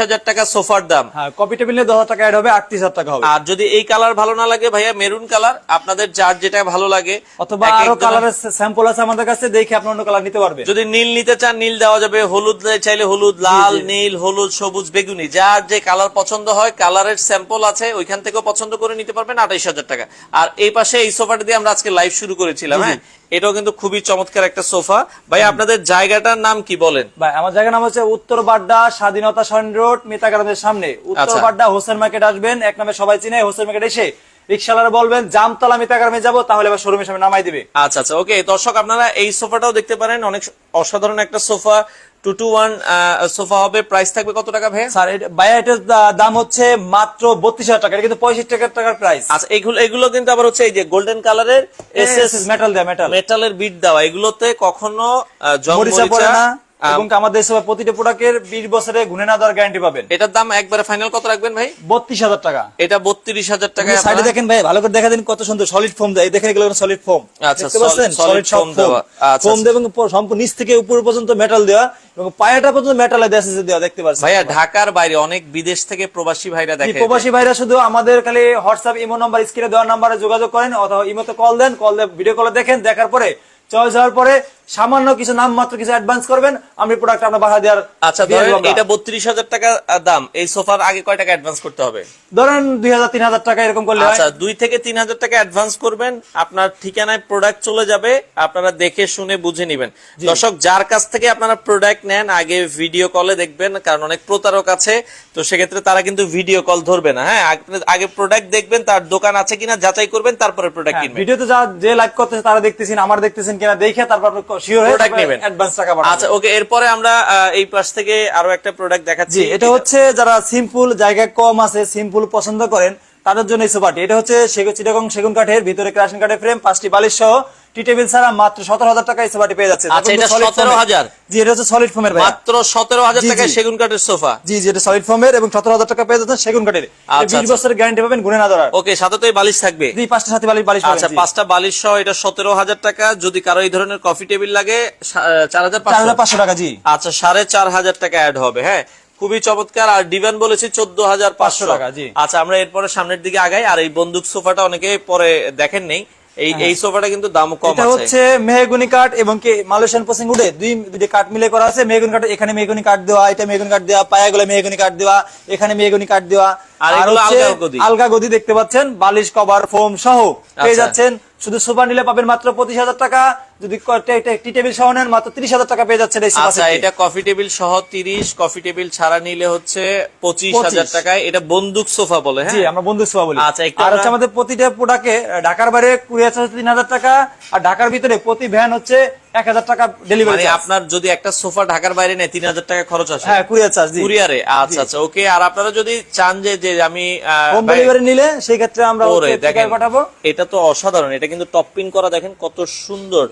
হাজার টাকা সোফার দাম। হ্যাঁ কপি টেবিল দশ হাজার টাকা অ্যাড হবে আটত্রিশ হাজার টাকা হবে। আর যদি এই কালার ভালো না লাগে ভাইয়া মেরুন কালার আপনাদের যার যেটা ভালো লাগে অথবা আরও কালারের স্যাম্পল আছে আমাদের কাছে দেখে আপনি অন্য কালার নিতে পারবেন। যদি নীল নিতে চান নীল দেওয়া যাবে। হলুদ চাইলে হলুদ লাল নীল হলুদ সবুজ বেগুনি যার যে কালার পছন্দ হয় কালারের স্যাম্পল আছে ওইখান থেকেও পছন্দ করে নিতে পারবেন আঠাইশ হাজার টাকা। আর এই পাশে এই সোফাটা দিয়ে আমরা আজকে লাইভ শুরু করেছিলাম হ্যাঁ? এটাও কিন্তু খুবই চমৎকার একটা সোফা। ভাই আপনাদের জায়গাটার নাম কি বলেন? ভাই আমার জায়গার নাম হচ্ছে উত্তর বাড্ডা স্বাধীনতা সরণ রোড মিতাগারামের সামনে। উত্তর আচ্ছা। বাড্ডা হোসেন মার্কেট আসবেন এক নামে সবাই চিনে হোসেন মার্কেট এসে রিক্সাওয়ালারা বলবেন জামতলা মিতাগ্রামে যাব তাহলে আবার শোরুমের সামনে নামাই দিবে। আচ্ছা আচ্ছা ওকে দর্শক আপনারা এই সোফাটাও দেখতে পারেন। অনেক অসাধারণ একটা sofa. Two two one sofa হবে। প্রাইস থাকবে কত টাকা ভাই স্যার ভাইয়া এটার দাম হচ্ছে মাত্র বত্রিশ হাজার টাকা। কিন্তু পঁয়ষট্টি টাকার টাকার প্রাইস আচ্ছা এগুলো এগুলো কিন্তু আবার হচ্ছে এই যে গোল্ডেন কালারের এসএস মেটাল দেওয়া মেটাল মেটালের বিট দেওয়া। এগুলোতে কখনো জং মরিচা পড়ে না। এবং আমাদের সবাই প্রতিটা প্রোডাক্টের বিশ বছরে গুনে না দেওয়ার গ্যারান্টি পাবেন। এটার দাম একবারে ফাইনাল কত রাখবেন ভাই? বত্রিশ হাজার টাকা। এটা বত্রিশ হাজার টাকা সাইডে দেখেন ভাই ভালো করে দেখা দিন কত সুন্দর সলিড ফোম দেয় এই দেখেন এগুলো সলিড ফোম আচ্ছা, সলিড ফোম দেওয়া। আচ্ছা, ফোম আচ্ছা। দেওয়া এবং সম্পূর্ণ নিচ থেকে উপর পর্যন্ত মেটাল দেওয়া এবং পায়াটা পর্যন্ত মেটালে দেওয়া দেওয়া দেখতে পাচ্ছেন। ভাইয়া ঢাকার বাইরে অনেক বিদেশ থেকে প্রবাসী ভাইরা দেখে প্রবাসী ভাইরা শুধু আমাদের খালি হোয়াটসঅ্যাপ ইমো নাম্বার স্ক্রিনে দেওয়ার নাম্বারে যোগাযোগ করেন অথবা ইমোতে কল দেন কল দিয়ে ভিডিও কলে দেখেন দেখার পরে চয়েস হওয়ার পরে সামান্য কিছু নাম মাত্র কিছু অ্যাডভান্স করবেন আমি প্রোডাক্ট আপনার বাসা দেওয়ার আচ্ছা ধরেন এটা বত্রিশ হাজার টাকা দাম এই সোফার আগে কয় টাকা অ্যাডভান্স করতে হবে? ধরেন দুই হাজার তিন হাজার টাকা এরকম করলে আচ্ছা দুই থেকে তিন হাজার টাকা অ্যাডভান্স করবেন আপনার ঠিকানায় প্রোডাক্ট চলে যাবে আপনারা দেখে শুনে বুঝে নিবেন। দর্শক যার কাছ থেকে আপনারা প্রোডাক্ট নেন আগে ভিডিও কলে দেখবেন কারণ অনেক প্রতারক আছে তো সেক্ষেত্রে তারা কিন্তু ভিডিও কল ধরবে না হ্যাঁ? আগে- প্রোডাক্ট দেখবেন তার দোকান আছে কিনা যাচাই করবেন তারপরে প্রোডাক্ট হ্যাঁ, কিনবেন। ভিডিওতে যা যে লাইভ করতেছে তারা দেখতেছেন আমার দেখতেছেন কিনা দেখে তারপর শিওর হয়ে নেবেন। অ্যাডভান্স টাকা পাঠাবেন। আচ্ছা ওকে এরপরে আমরা এই পাশ থেকে আরও একটা প্রোডাক্ট দেখাচ্ছি। এটা হচ্ছে যারা সিম্পল জায়গা কম আছে সিম্পল পছন্দ করেন তাদের জন্য এই সোফাটি এটা হচ্ছে চিটাগং সেগুন কাঠের ভিতরে ক্রাশন কাঠের ফ্রেম পাঁচটি বালিশ সহ টি টেবিল ছাড়া মাত্র সতেরো হাজার টাকা সোফাটি পেয়ে যাচ্ছে। আচ্ছা, এটা solid 17,000 জি এটা হচ্ছে সলিড ফোমের মাত্র সতেরো হাজার টাকায় সেগুন কাঠের সোফা। জি জি এটা সলিড ফোমের এবং সতেরো হাজার টাকা পেয়ে যাচ্ছেন সেগুন কাঠের। আচ্ছা, বিশ আচ্ছা। বছরের গ্যারান্টি পাবেন গুনে না ধরার। ওকে সাথে তো এই বালিশ থাকবে। জি পাঁচটা সাথে বালিশ বালিশ আচ্ছা পাঁচটা বালিশ সহ এটা সতেরো হাজার টাকা। যদি কারও এই ধরনের কফি টেবিল লাগে চার হাজার হাজার পাঁচশো টাকা জি। আচ্ছা সাড়ে চার হাজার টাকা অ্যাড হবে হ্যাঁ? খুবই চমৎকার। আর ডিভান বলেছি চোদ্দ হাজার পাঁচশো টাকা, জি। আচ্ছা আমরা এরপরে সামনের দিকে আগাই। আর এই বন্দুক সোফাটা অনেকে পরে দেখেন নেই। এই এই সোফাটা কিন্তু দাম কম এটা হচ্ছে মেহগুনি কাঠ এবং কি মালয়েশিয়ান পোসিং উডে। দুই দুইটা কাঠ মিলে করা আছে। মেহগুনি কাঠ এখানে মেহগুনি কাঠ দেওয়া এটা মেহগুনি কাঠ দেওয়া পায়াগুলো মেহগুনি কাঠ দেওয়া এখানে মেহগুনি কাঠ দেওয়া। আর আলগা গদি। আলগা গদি দেখতে পাচ্ছেন বালিশ কভার ফোম সহ। পেয়ে আচ্ছা। যাচ্ছেন শুধু সোফা নিলে পাবেন মাত্র পঁচিশ হাজার টাকা। যদি টি টেবিল সহ নেন মাত্র তিরিশ হাজার টাকা পেয়ে যাচ্ছেন আচ্ছা এটা কফি টেবিল সহ তিরিশ কফি টেবিল ছাড়া নিলে হচ্ছে পঁচিশ হাজার 25 টাকায়। এটা বন্দুক সোফা বলে হ্যাঁ? আমরা বন্দুক সোফা বলি। আচ্ছা, আর হচ্ছে আমাদের প্রতিটা প্রোডাক্টে ঢাকার বাইরে কুড়ি হাজার তিন হাজার টাকা। আর ঢাকার ভিতরে প্রতি ভ্যান হচ্ছে এক হাজার টাকা ডেলিভারি মানে আপনার যদি একটা সোফা ঢাকার বাইরে নেয় তিন হাজার টাকা খরচ আসে হ্যাঁ কুরিয়ার চার্জ কুরিয়ারে? আচ্ছা আচ্ছা ওকে। আর আপনারা যদি চান যে যে আমি হোম ডেলিভারি নিলে সেই ক্ষেত্রে আমরা ওরে, হচ্ছে দেখেন পাঠাবো। এটা তো অসাধারণ। এটা কিন্তু টপ পিন করা দেখেন কত সুন্দর।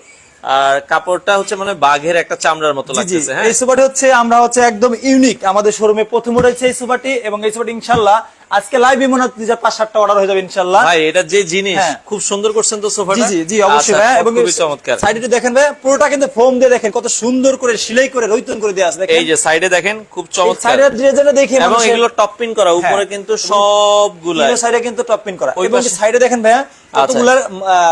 আর কাপড়টা হচ্ছে মানে বাঘের একটা চামড়ার মতো লাগতেছে হ্যাঁ? এই হচ্ছে আমরা হচ্ছে একদম ইউনিক আমাদের শোরুমে প্রথম উঠেছে এই সুপারটি এবং এই সুপারটি ইনশাল্লাহ আজকে লাইভ মনে যে পাঁচ সাতটা অর্ডার হয়ে যাবে ইনশাল্লাহ ভাই এটা যে জিনিস হ্যাঁ। খুব সুন্দর করছেন তো সোফাটা। জি জি অবশ্যই আচ্ছা, ভাই এবং খুবই চমৎকার। সাইডে দেখেন ভাই পুরোটা কিন্তু ফোম দিয়ে দেখেন কত সুন্দর করে সেলাই করে রৈতন করে দেওয়া আছে দেখেন। এই যে সাইডে দেখেন খুব চমৎকার। সাইডে যে যেটা দেখি এবং এগুলো টপ পিন করা উপরে হ্যাঁ। কিন্তু সবগুলা তিনটা সাইডে কিন্তু টপ পিন করা। এবং সাইডে দেখেন ভাইয়া আচ্ছা।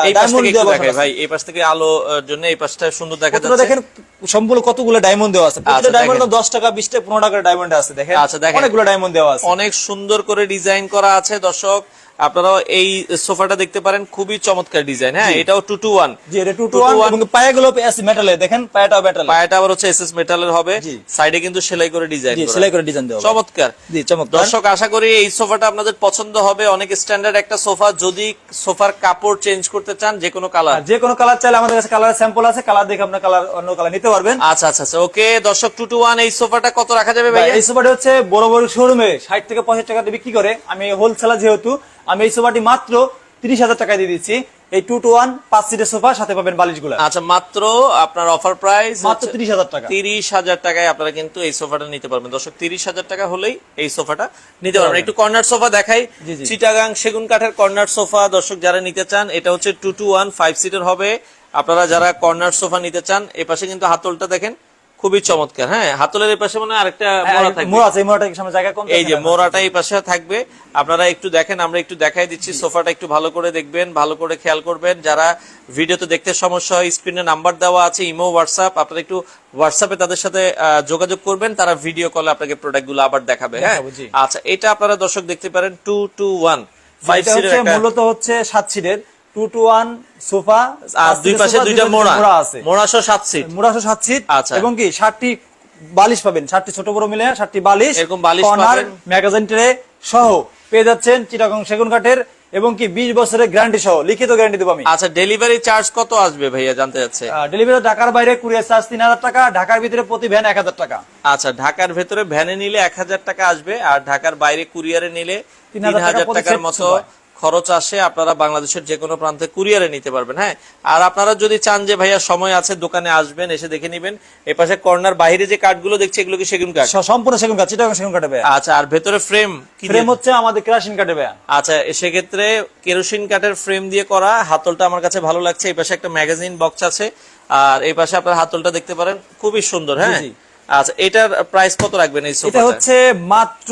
এই পাশ ডায়মন্ড দেওয়া ভাই এই পাশ থেকে আলো জন্য এই পাশটা সুন্দর দেখা যাচ্ছে। দেখেন সম্পূর্ণ কতগুলো ডায়মন্ড দেওয়া আছে? প্রতিটা আচ্ছা, ডায়মন্ড টাকা দশ টাকা বিশ টাকা পনেরো টাকার ডায়মন্ড আছে দেখেন? আচ্ছা, দেখেন। অনেকগুলো ডায়মন্ড দেওয়া আছে। অনেক সুন্দর করে ডিজাইন করা আছে দর্শক। আপনারা এই সোফাটা দেখতে পারেন খুবই চমৎকার ডিজাইন। হ্যাঁ এটাও টু টু ওয়ান এটা টু টু পায়াগুলো আছে মেটালে দেখেন পায়াটাও মেটালে পায়াটা আবার হচ্ছে এসএস মেটালের হবে। সাইডে কিন্তু সেলাই করে ডিজাইন সেলাই করে ডিজাইন দেওয়া। চমৎকার। জি চমৎকার। দর্শক আশা করি এই সোফাটা আপনাদের পছন্দ হবে। অনেক স্ট্যান্ডার্ড একটা সোফা। যদি সোফার কাপড় চেঞ্জ করতে চান যে কোনো কালার যে কোনো কালার চাইলে আমাদের কাছে কালার স্যাম্পল আছে। কালার দেখে আপনার কালার অন্য কালার নিতে পারবেন। আচ্ছা আচ্ছা আচ্ছা। ওকে দর্শক টু টু ওয়ান এই সোফাটা কত রাখা যাবে ভাই এই সোফাটা হচ্ছে বড় বড় শোরুমে ষাট থেকে পঁয়ষট্টি টাকা দিয়ে বিক্রি করে। আমি হোলসেলার যেহেতু আমি এই সোফাটি মাত্র তিরিশ হাজার টাকায় দিয়ে দিচ্ছি। এই টু টু ওয়ান পাঁচ সিটের সোফা সাথে পাবেন বালিশগুলো। আচ্ছা মাত্র আপনার অফার প্রাইস মাত্র তিরিশ হাজার টাকা। তিরিশ হাজার টাকায় আপনারা কিন্তু এই সোফাটা নিতে পারবেন। দর্শক তিরিশ হাজার টাকা হলেই এই সোফাটা নিতে পারবেন। একটু কর্নার সোফা দেখাই। চিটাগাং সেগুন কাঠের কর্নার সোফা দর্শক যারা নিতে চান এটা হচ্ছে টু টু ওয়ান ফাইভ সিটের হবে। আপনারা যারা কর্নার সোফা নিতে চান এই পাশে কিন্তু হাতলটা দেখেন। খুবই চমৎকার হ্যাঁ? হাতলের এই পাশে মনে আরেকটা মোড়া থাকবে। মোড়া আছে এই মোড়াটা সামনে জায়গা কম এই যে মোড়াটা এই পাশে থাকবে। আপনারা একটু দেখেন আমরা একটু দেখাই দিচ্ছি সোফাটা একটু ভালো করে দেখবেন ভালো করে খেয়াল করবেন। যারা ভিডিওতে দেখতে সমস্যা হয় স্ক্রিনে নাম্বার দেওয়া আছে ইমো হোয়াটসঅ্যাপ আপনারা একটু হোয়াটসঅ্যাপে তাদের সাথে যোগাযোগ করবেন তারা ভিডিও কলে আপনাকে প্রোডাক্টগুলো আবার দেখাবে হ্যাঁ? আচ্ছা এটা আপনারা দর্শক দেখতে পারেন টু টু ওয়ান ফাইভ মূলত হচ্ছে সাত সিটের টু টু ওয়ান সোফা আর দুই পাশে দুইটা মোড়া। মোড়া আছে। মোড়া সাত সিট। মোড়া সাত সিট। আচ্ছা। এবং কি ষাটটি বালিশ পাবেন ষাটটি ছোট বড় মিলে ষাটটি বালিশ। এরকম বালিশ পাবেন। ম্যাগাজিন ট্রে সহ পেয়ে যাচ্ছেন চিটাগং সেগুন কাঠের এবং কি বিশ বছরের গ্যারান্টি সহ লিখিত গ্যারান্টি দেবো আমি। আচ্ছা ডেলিভারি চার্জ কত আসবে ভাইয়া জানতে যাচ্ছে ডেলিভারি ঢাকার বাইরে কুরিয়ার চার্জ তিন হাজার টাকা ঢাকার ভিতরে প্রতি ভ্যান এক হাজার টাকা। আচ্ছা ঢাকার ভেতরে ভ্যানে নিলে এক হাজার টাকা আসবে আর ঢাকার বাইরে কুরিয়ারে নিলে তিন 3,000 হাজার প্রতি টাকার মতো। খরচ আসে আপনারা বাংলাদেশের যে কোনো প্রান্তে কুরিয়ারে নিতে পারবেন হ্যাঁ? আর আপনারা যদি চান যে ভাইয়া সময় আছে দোকানে আসবেন এসে দেখে নিবেন। এই পাশে কর্নার বাইরে যে কাঠগুলো দেখছি এগুলো কি সেগুন কাঠ সম্পূর্ণ সেগুন কাঠ চিটাগং সেগুন কাঠে আচ্ছা আর ভেতরে ফ্রেম কি ফ্রেম হচ্ছে আমাদের কেরোসিন কাঠে আচ্ছা সেক্ষেত্রে কেরোসিন কাঠের ফ্রেম দিয়ে করা হাতলটা আমার কাছে ভালো লাগছে। এই পাশে একটা ম্যাগাজিন বক্স আছে আর এই পাশে আপনার হাতলটা দেখতে পারেন খুবই সুন্দর হ্যাঁ। আচ্ছা এটার প্রাইস কত রাখবেন এই এটা হচ্ছে মাত্র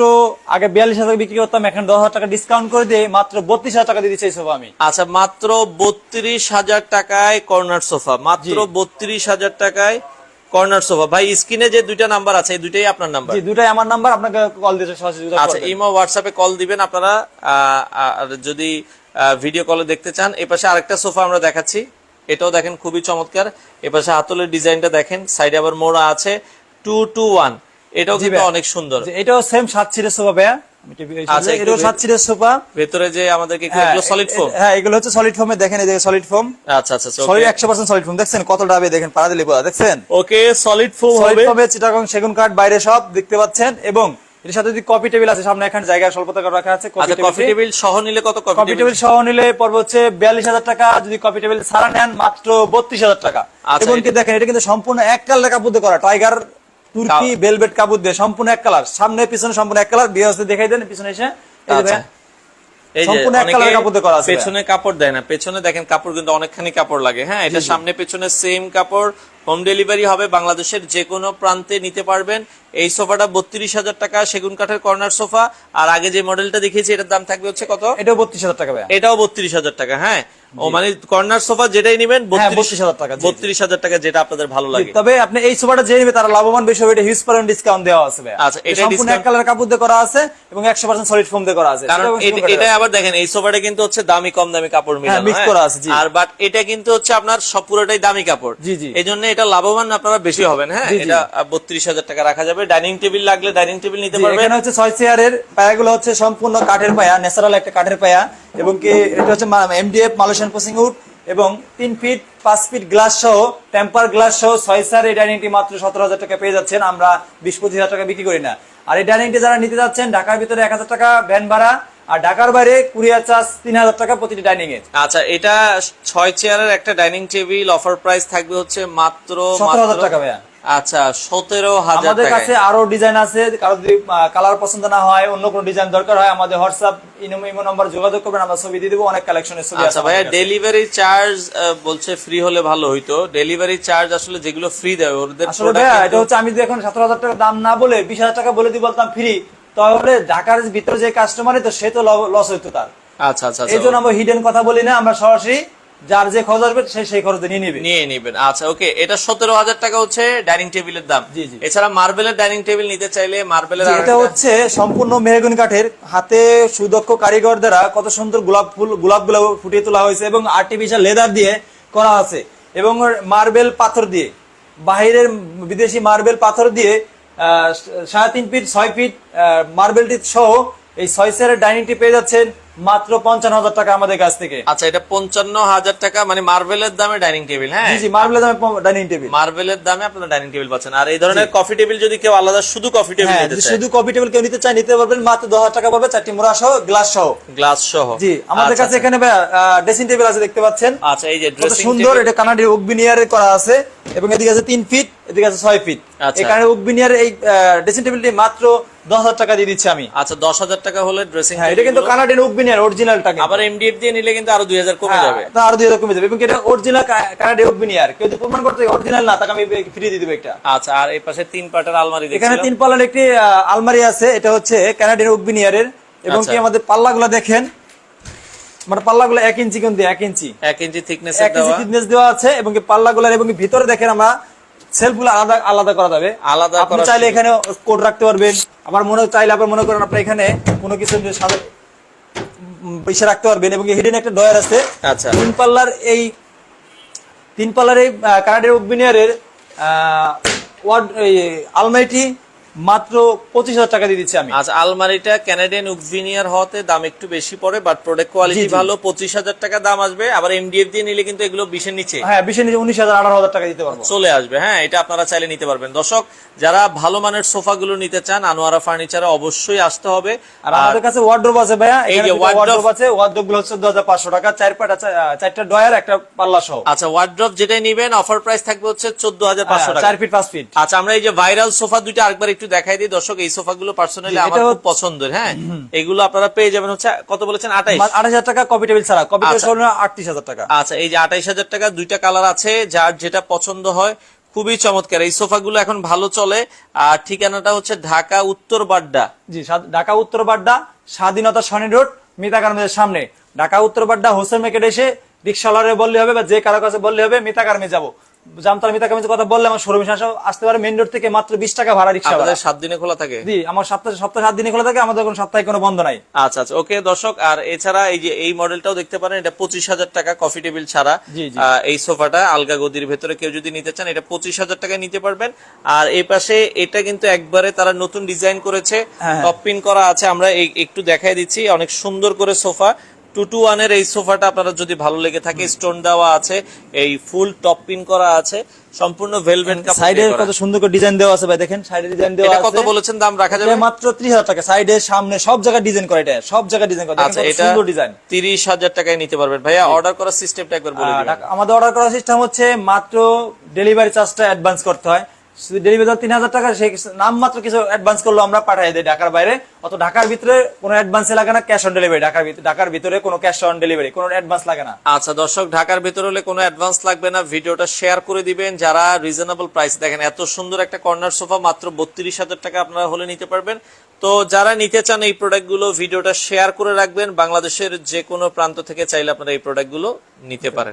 আগে বিয়াল্লিশ হাজার বিক্রি করতাম এখন দশ হাজার টাকা ডিসকাউন্ট করে দিয়ে মাত্র বত্রিশ হাজার টাকা দিয়ে দিচ্ছি এই সোফা আমি। আচ্ছা মাত্র বত্রিশ হাজার টাকায় কর্নার সোফা মাত্র বত্রিশ হাজার টাকায় কর্নার সোফা ভাই স্ক্রিনে যে দুইটা নাম্বার আছে এই দুইটাই আপনার নাম্বার জি দুটাই আমার নাম্বার আপনাকে কল দিতে সহযোগিতা আচ্ছা। ইমো হোয়াটসঅ্যাপে কল দিবেন আপনারা যদি ভিডিও কলে দেখতে চান এই পাশে আরেকটা সোফা আমরা দেখাচ্ছি। এটাও দেখেন খুবই চমৎকার। এ পাশে হাতলের ডিজাইনটা দেখেন সাইডে আবার মোড়া আছে। টু টু ওয়ান এটাও কিন্তু অনেক সুন্দর। এটাও সেম সাত সিটের সোফা ভাইয়া। আমি টিভি আচ্ছা, একটু এটাও সাত সিটের সোফা। ভেতরে যে আমাদেরকে সলিড ফোম হ্যাঁ এগুলো হচ্ছে সলিড ফোমে দেখেন এই সলিড ফোম আচ্ছা আচ্ছা সলিড একশো পার্সেন্ট সলিড ফোম দেখছেন? কত ডাবে দেখেন পাড়া দিলে দেখছেন? ওকে সলিড ফোম হবে। ফোমে চিটাগং সেগুন কাঠ বাইরে সব দেখতে পাচ্ছেন। এবং এর সাথে যদি কপি টেবিল আছে সামনে এখানে জায়গা স্বল্পতা রাখা আছে আচ্ছা কফি টেবিল সহ নিলে কত কপি টেবিল সহ নিলে পড়বে হচ্ছে বিয়াল্লিশ হাজার টাকা যদি কপি টেবিল সারা নেন মাত্র বত্রিশ হাজার টাকা। আচ্ছা, এবং দেখেন এটা কিন্তু সম্পূর্ণ এক কাপড় দিয়ে করা টাইগার তুর্কি বেলভেট কাপড় দিয়ে সম্পূর্ণ এক কালার। সামনে পিছনে সম্পূর্ণ এক কালার। বিয়ে দেখাই দেন পিছনে এসে। এই যে আচ্ছা। দিয়ে পেছনে কাপড় দেয় না। পেছনে দেখেন কাপড় কিন্তু অনেকখানি কাপড় লাগে। হ্যাঁ এটা সামনে পেছনে সেম কাপড়। হোম ডেলিভারি হবে বাংলাদেশের যে কোনো প্রান্তে নিতে পারবেন। এই সোফাটা বত্রিশ হাজার টাকা সেগুন কাঠের কর্নার সোফা। আর আগে যে মডেলটা দেখিয়েছি এটার দাম থাকবে হচ্ছে কত? এটাও বত্রিশ হাজার টাকা এটাও বত্রিশ হাজার টাকা হ্যাঁ। ও মানে কর্নার সোফা যেটাই নিবেন হ্যাঁ, 32,000 টাকা, জি, জি। বত্রিশ হাজার টাকা যেটা আপনাদের ভালো লাগে তবে আপনি এই সোফাটা যে নেবে তারা লাভবান বেশি হবে এটা হিউজ পরিমাণ ডিসকাউন্ট দেওয়া আছে আচ্ছা, এটা সম্পূর্ণ এক কালার কাপড় দিয়ে করা আছে এবং একশো পার্সেন্ট সলিড ফোম দিয়ে করা আছে কারণ এট- আবার দেখেন এই সোফাটা কিন্তু হচ্ছে দামি কম দামি কাপড় মিলানো mix হ্যাঁ? করা আছে। আর বাট এটা কিন্তু হচ্ছে আপনার সব পুরোটাই দামি কাপড় জি, জি। এই জন্য এটা লাভবান আপনারা বেশি হবেন হ্যাঁ। এটা বত্রিশ হাজার টাকা রাখা যাবে ডাইনিং টেবিল লাগলে ডাইনিং টেবিল নিতে পারবেন এখানে হচ্ছে ছয় চেয়ারের পায়াগুলো হচ্ছে সম্পূর্ণ কাঠের পায়া ন্যাচারাল একটা কাঠের পায়া এবং কি এটা হচ্ছে এমডিএফ মালয়েশিয়ান পোসিং উড এবং তিন ফিট পাঁচ ফিট গ্লাস সহ টেম্পার গ্লাস সহ ছয় চেয়ার এই ডাইনিংটি মাত্র সতেরো হাজার টাকা পেয়ে যাচ্ছেন। আমরা বিশ পঁচিশ হাজার টাকা বিক্রি করি না। আর এই ডাইনিংটি যারা নিতে যাচ্ছেন ঢাকার ভিতরে এক হাজার টাকা ভ্যান ভাড়া। আর ঢাকার বাইরে কুরিয়ার চার্জ তিন হাজার টাকা প্রতিটি ডাইনিং এর। আচ্ছা এটা ছয় চেয়ারের একটা ডাইনিং টেবিল অফার প্রাইস থাকবে হচ্ছে মাত্র সতেরো হাজার টাকা ভাইয়া। আচ্ছা সতেরো হাজার আমাদের কাছে আরও ডিজাইন আছে কারও যদি কালার পছন্দ না হয় অন্য কোনো ডিজাইন দরকার হয় আমাদের হোয়াটসঅ্যাপ ইনমো ইমো নাম্বার যোগাযোগ করবেন আমরা ছবি দিয়ে দেবো অনেক কালেকশনের ছবি আচ্ছা ভাইয়া ডেলিভারি চার্জ বলছে ফ্রি হলে ভালো হইতো। ডেলিভারি চার্জ আসলে যেগুলো ফ্রি দেয় ওদের আসলে ভাইয়া এটা হচ্ছে আমি যদি এখন সতেরো হাজার টাকা দাম না বলে বিশ হাজার টাকা বলে দিই বলতাম ফ্রি তাহলে ঢাকার ভিতরে যে কাস্টমারই তো সে তো লস হইতো তার। আচ্ছা আচ্ছা এই আচ্ছা জন্য আমরা হিডেন কথা বলি না আমরা সরাসরি যার যে খরচ আসবে সে সেই খরচ নিয়ে নিবে। নিয়ে নিবেন। আচ্ছা ওকে এটা সতেরো হাজার টাকা হচ্ছে ডাইনিং টেবিলের দাম। জি, জি। এছাড়া মার্বেলের ডাইনিং টেবিল নিতে চাইলে মার্বেলের এটা হচ্ছে সম্পূর্ণ মেহগুনি কাঠের। হাতে সুদক্ষ কারিগর দ্বারা কত সুন্দর গোলাপ ফুল গোলাপগুলো ফুটিয়ে তোলা হয়েছে এবং আর্টিফিশিয়াল লেদার দিয়ে করা আছে। এবং মার্বেল পাথর দিয়ে বাহিরের বিদেশি মার্বেল পাথর দিয়ে আহ, সাড়ে তিন ফিট ছয় ফিট মার্বেলটি সহ এই ছয় সেরের ডাইনিংটি পেয়ে যাচ্ছেন। মাত্র পঞ্চান্ন হাজার টাকা আমাদের কাছ থেকে। আচ্ছা এটা পঞ্চান্ন হাজার টাকা মানে মার্বেলের দামে ডাইনিং টেবিল হ্যাঁ? জি মার্বেলের দামে ডাইনিং টেবিল। মার্বেলের দামে আপনারা ডাইনিং টেবিল পাচ্ছেন। আর এই ধরনের কফি টেবিল যদি কেউ আলাদা শুধু কফি টেবিল হ্যাঁ নিতে চায়। শুধু কফি টেবিল কেউ নিতে চায় নিতে পারবেন মাত্র দশ হাজার টাকা পড়বে চারটি মোড়া সহ গ্লাস সহ। গ্লাস সহ। জি আমাদের আচ্ছা, কাছে এখানে ড্রেসিং টেবিল আছে দেখতে পাচ্ছেন। আচ্ছা এই যে সুন্দর এটা কানাডির উকবিনিয়ারে করা আছে এবং এদিকে আছে তিন ফিট এদিকে আছে ছয় ফিট আচ্ছা। এই উকবিনিয়ার ড্রেসিং টেবিলটি মাত্র দশ হাজার টাকা দিয়ে দিচ্ছি আমি। আচ্ছা দশ হাজার টাকা হলে ড্রেসিং হ্যাঁ এটা কিন্তু কানাডিয়ান উকবিনিয়ার অরিজিনালটা আবার এমডিএফ দিয়ে নিলে কিন্তু আরও দুই হাজার কমে যাবে। তা আরও দুই হাজার কমে যাবে। এবং এটা অরিজিনাল কানাডিয়ান উকবিনিয়ার কেউ যদি প্রমাণ করতে অরিজিনাল না তাকে আমি ফ্রি দিয়ে দেবো একটা আচ্ছা আর এই পাশে তিন পাটের আলমারি এখানে তিন পাল্লার একটি আলমারি আছে। এটা হচ্ছে কানাডিয়ান উকবিনিয়ারের এবং কি আচ্ছা। আমাদের পাল্লাগুলো দেখেন। মানে পাল্লাগুলো এক ইঞ্চি কিন্তু এক ইঞ্চি। এক ইঞ্চি থিকনেস এক ইঞ্চি দেওয়া। দেওয়া আছে। এবং পাল্লাগুলোর এবং ভিতরে দেখেন আমরা সেলফগুলো আলাদা আলাদা করা যাবে। আলাদা আপনি চাইলে এখানে কোড রাখতে পারবেন। আমার মনে চাইলে আপনার মনে করেন আপনি এখানে কোনো কিছু সাদা- পয়সা রাখতে পারবেন এবং হিডেন একটা ডয়ার আছে। আচ্ছা। তিন পাল্লার এই তিন পাল্লার এই কানাডের উকবিনিয়ারের ওয়ার্ড এই আলমারিটি মাত্র পঁচিশ হাজার টাকা দিয়ে দিচ্ছি আমি। আচ্ছা আলমারিটা ক্যানাডিয়ান উকভিনিয়ার হওয়াতে দাম একটু বেশি পড়ে বাট প্রোডাক্ট কোয়ালিটি। ভালো পঁচিশ হাজার টাকা দাম আসবে। আবার এমডিএফ দিয়ে নিলে কিন্তু এগুলো বিশের নিচে। হ্যাঁ বিশেষ নিচে উনিশ হাজার আঠারো হাজার টাকা দিতে পারব। চলে আসবে হ্যাঁ এটা আপনারা চাইলে নিতে পারবেন। দর্শক যারা ভালো মানের সোফা গুলো নিতে চান আনোয়ারা ফার্নিচারে অবশ্যই আসতে হবে। আর আমাদের কাছে ওয়ার্ড্রোব আছে ভাইয়া এই যে ওয়ার্ড্রোব আছে ওয়ার্ড্রোবগুলো হচ্ছে দু হাজার পাঁচশো টাকা চার পাটা চারটা ডয়ার একটা পাল্লা সহ। আচ্ছা ওয়ার্ড্রপ যেটাই নিবেন অফার প্রাইস থাকবে হচ্ছে চোদ্দ হাজার পাঁচশো হ্যাঁ, টাকা। চার ফিট পাঁচ ফিট আচ্ছা আমরা এই যে ভাইরাল সোফা দুইটা আরেকবার একটু দেখাই দিই। দর্শক এই সোফাগুলো পার্সোনালি আমার খুব পছন্দের হ্যাঁ? এগুলো আপনারা পেয়ে যাবেন হচ্ছে কত বলেছেন? আঠাইশ। আঠাশ হাজার টাকা কপি টেবিল ছাড়া। কপি টেবিল আচ্ছা। আটত্রিশ হাজার টাকা। আচ্ছা এই যে আঠাইশ হাজার টাকা দুইটা কালার আছে যার যেটা পছন্দ হয় খুবই চমৎকার। এই সোফাগুলো এখন ভালো চলে। আর ঠিকানাটা হচ্ছে ঢাকা উত্তর বাড্ডা। জি ঢাকা উত্তর বাড্ডা স্বাধীনতা সনি রোড মিতা গার্মেন্টের সামনে। ঢাকা উত্তর বাড্ডা হোসেন মার্কেট এসে রিক্সাওয়ালারে বললে হবে বা যে কারও কাছে বললে হবে মিতা গার্মে যাব। জামতলা মিতা গার্মেন্টের কথা বললে আমার শোরুমে আসতে পারে মেন রোড থেকে মাত্র বিশ টাকা ভাড়া রিক্সা আপনাদের সাত দিনে খোলা থাকে? জি আমার সপ্তাহে সপ্তাহে সাত দিনে খোলা থাকে আমাদের কোনো সপ্তাহে কোনো বন্ধ নাই। আচ্ছা আচ্ছা ওকে দর্শক আর এছাড়া এই যে এই মডেলটাও দেখতে পারেন এটা পঁচিশ হাজার টাকা কফি টেবিল ছাড়া। এই সোফাটা আলগা গদির ভেতরে কেউ যদি নিতে চান এটা পঁচিশ হাজার টাকায় নিতে পারবেন। আর এই পাশে এটা কিন্তু একবারে তারা নতুন ডিজাইন করেছে। হ্যাঁ। টপ পিন করা আছে আমরা একটু দেখাই দিচ্ছি অনেক সুন্দর করে সোফা। টু টু ওয়ানের এই সোফাটা আপনারা যদি ভালো লেগে থাকে স্টোন দেওয়া আছে এই ফুল টপ পিন করা আছে সম্পূর্ণ ভেলভেট সাইডে কত সুন্দর করে ডিজাইন দেওয়া আছে ভাই দেখেন সাইডে ডিজাইন দেওয়া এটা আছে। কত বলেছেন দাম রাখা যাবে? মাত্র ত্রিশ হাজার টাকা সাইডে সামনে সব জায়গায় ডিজাইন করে এটা সব জায়গায় ডিজাইন করে আচ্ছা এটা সুন্দর ডিজাইন তিরিশ হাজার টাকায় নিতে পারবেন। ভাইয়া অর্ডার করার সিস্টেমটা একবার বলে দিবেন আমাদের অর্ডার করার সিস্টেম হচ্ছে মাত্র ডেলিভারি চার্জটা অ্যাডভান্স করতে হয়। ডেলিভারি তিন হাজার টাকা সেই নাম মাত্র কিছু অ্যাডভান্স করল আমরা পাঠাই দিই ঢাকার বাইরে। অত ঢাকার ভিতরে কোনো অ্যাডভান্স লাগে না ক্যাশ অন ডেলিভারি ঢাকার ভিতরে ঢাকার ভিতরে কোনো ক্যাশ অন ডেলিভারি কোনো অ্যাডভান্স লাগে না। আচ্ছা দর্শক, ঢাকার ভেতর হলে কোনো অ্যাডভান্স লাগবে না, ভিডিওটা শেয়ার করে দিবেন। যারা রিজনেবল প্রাইস দেখেন এত সুন্দর একটা কর্নার সোফা মাত্র বত্রিশ হাজার টাকা আপনারা হলে নিতে পারবেন। তো যারা নিতে চান এই প্রোডাক্টগুলো ভিডিওটা শেয়ার করে রাখবেন। বাংলাদেশের যে কোনো প্রান্ত থেকে চাইলে আপনারা এই প্রোডাক্টগুলো নিতে পারেন।